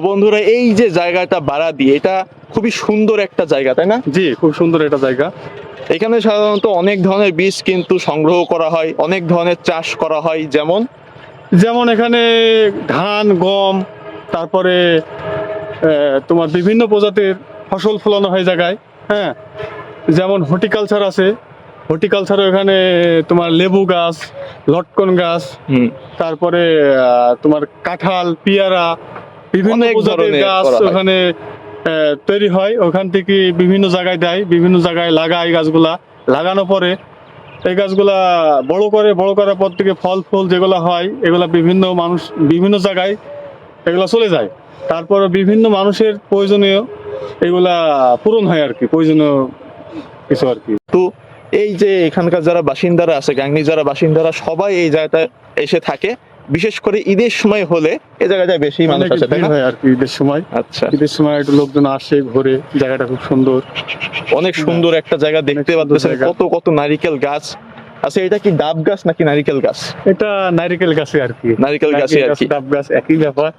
বন্ধুরা এই যে জায়গাটা ভাড়া দিয়ে এটা খুবই সুন্দর একটা জায়গা তাই না? জি খুব সুন্দর একটা জায়গা। এখানে সাধারণত অনেক ধরনের বীজ কিন্তু সংগ্রহ করা হয় অনেক ধরনের চাষ করা হয় যেমন? যেমন এখানে ধান গম তারপরে তোমার বিভিন্ন প্রজাতির ফসল ফলানো হয় জায়গায় হ্যাঁ? যেমন হর্টিকালচার আছে হর্টিকালচারও এখানে তোমার লেবু গাছ লটকন গাছ হুম, তারপরে তোমার কাঁঠাল পেয়ারা বিভিন্ন প্রজাতির গাছ ওখানে তৈরি হয়। ওখান থেকে বিভিন্ন জায়গায় দেয় বিভিন্ন জায়গায় লাগায় গাছগুলা। লাগানোর পরে এই গাছগুলা বড় করে বড় করার পর থেকে ফল ফুল যেগুলো হয় এগুলা বিভিন্ন মানুষ বিভিন্ন জায়গায় এগুলা চলে যায়। তারপর বিভিন্ন মানুষের প্রয়োজনীয় এগুলা পূরণ হয় আর কি প্রয়োজনীয় কিছু আর কি। তো এই যে এখানকার যারা বাসিন্দারা আছে গাংনি যারা বাসিন্দারা সবাই এই জায়গাটায় এসে থাকে। বিশেষ করে ঈদের সময় হলে এ জায়গাটায় বেশি মানুষ আসে তাই না? আর কি ঈদের সময়। আচ্ছা। ঈদের সময় একটু লোকজন আসে ঘোরে জায়গাটা খুব সুন্দর। অনেক সুন্দর একটা জায়গা দেখতে পাচ্ছেন কত কত নারিকেল গাছ। আচ্ছা এটা কি ডাব গাছ নাকি নারিকেল গাছ? এটা নারিকেল গাছে আর কি। নারিকেল গাছে আর কি। ডাব গাছ একই ব্যাপার।